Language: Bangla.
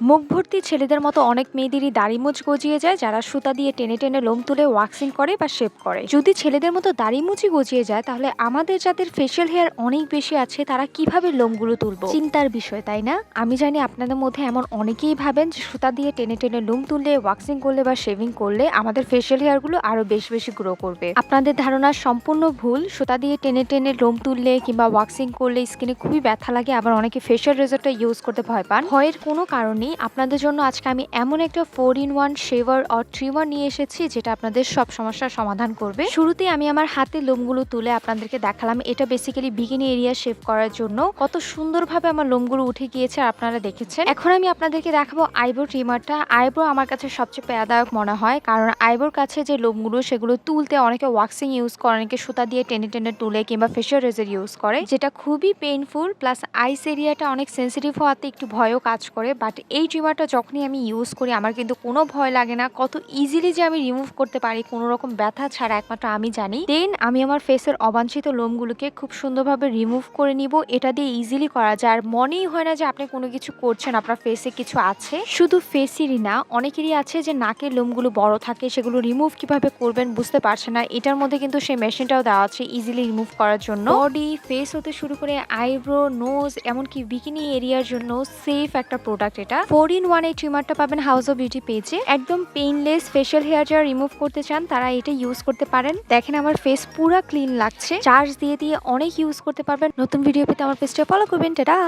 মুখ ভর্তি ছেলেদের মতো অনেক মেয়েদেরই দাড়ি মুচ গজিয়ে যায়, যারা সুতা দিয়ে টেনে টেনে লোম তুলে ওয়াক্সিং করে বা শেভ করে। যদি ছেলেদের মতো দাড়ি মুচি গজিয়ে যায়, তাহলে আমাদের যাদের ফেশিয়াল হেয়ার অনেক বেশি আছে, তারা কীভাবে লোমগুলো তুলবো? চিন্তার বিষয়, তাই না? আমি জানি আপনাদের মধ্যে এমন অনেকেই ভাবেন যে সুতা দিয়ে টেনে টেনে লোম তুললে ওয়াক্সিং করলে বা শেভিং করলে আমাদের ফেশিয়াল হেয়ারগুলো আরও বেশি বেশি গ্রো করবে। আপনাদের ধারণা সম্পূর্ণ ভুল। সুতা দিয়ে টেনে টেনে লোম তুললে কিংবা ওয়াক্সিং করলে স্কিনে খুবই ব্যথা লাগে, আবার অনেকে ফেশিয়াল রেজারটা ইউজ করতে ভয় পান। ভয়ের কোনো কারণেই আপনাদের জন্য আজকে আমি এমন একটা four in one shaver or trimmer নিয়ে এসেছি, যেটা আপনাদের সব সমস্যার সমাধান করবে। শুরুতেই আমি আমার হাতে লোমগুলো তুলে আপনাদেরকে দেখালাম। এটা বেসিক্যালি বিগিনি এরিয়া শেভ করার জন্য। কত সুন্দরভাবে আমার লোমগুলো উঠে গিয়েছে আপনারা দেখেছেন। এখন আমি আপনাদেরকে দেখাবো আইব্রো ট্রিমারটা আইব্রো আমার কাছে সবচেয়ে পেয়াদায়ক মনে হয়, কারণ আইব্রোর কাছে যে লোমগুলো, সেগুলো তুলতে অনেকে ওয়াক্সিং ইউজ করে, অনেকে সুতা দিয়ে টেনে টেনে তুলে কিংবা ফেশিয়াল রেজার ইউজ করে, যেটা খুবই পেইনফুল প্লাস আইস এরিয়াটা অনেক সেন্সিটিভ হওয়াতে একটু ভয়ও কাজ করে বাট এই ট্রিমারটা যখনই আমি ইউজ করি, আমার কিন্তু কোনো ভয় লাগে না। কত ইজিলি যে আমি রিমুভ করতে পারি, কোনো রকম ব্যথা ছাড়া একমাত্র আমি জানি। দেন আমি আমার ফেসের অবাঞ্ছিত লোমগুলোকে খুব সুন্দরভাবে রিমুভ করে নিব। এটা দিয়ে ইজিলি করা যায়। আর মনেই হয় না যে আপনি কোনো কিছু করছেন, আপনার ফেসে কিছু আছে। শুধু ফেসেরই না, অনেকেরই আছে যে নাকের লোমগুলো বড় থাকে, সেগুলো রিমুভ কীভাবে করবেন বুঝতে পারছে না। এটার মধ্যে কিন্তু সেই মেশিনটাও দেওয়া আছে ইজিলি রিমুভ করার জন্য। বডি ফেস হতে শুরু করে আইব্রো নোজ এমনকি বিকিনি এরিয়ার জন্য সেফ একটা প্রোডাক্ট এটা। ফোর ইন ওয়ান এই ট্রিমারটা পাবেন হাউস অফ বিউটি পেজে একদম পেইনলেস ফেশিয়াল হেয়ার যারা রিমুভ করতে চান, তারা এটা ইউজ করতে পারেন। দেখেন আমার ফেস পুরো ক্লিন লাগছে। চার্জ দিয়ে দিয়ে অনেক ইউজ করতে পারবেন। নতুন ভিডিও পেতে আমার ফেসটা ফলো করবেন। টাটা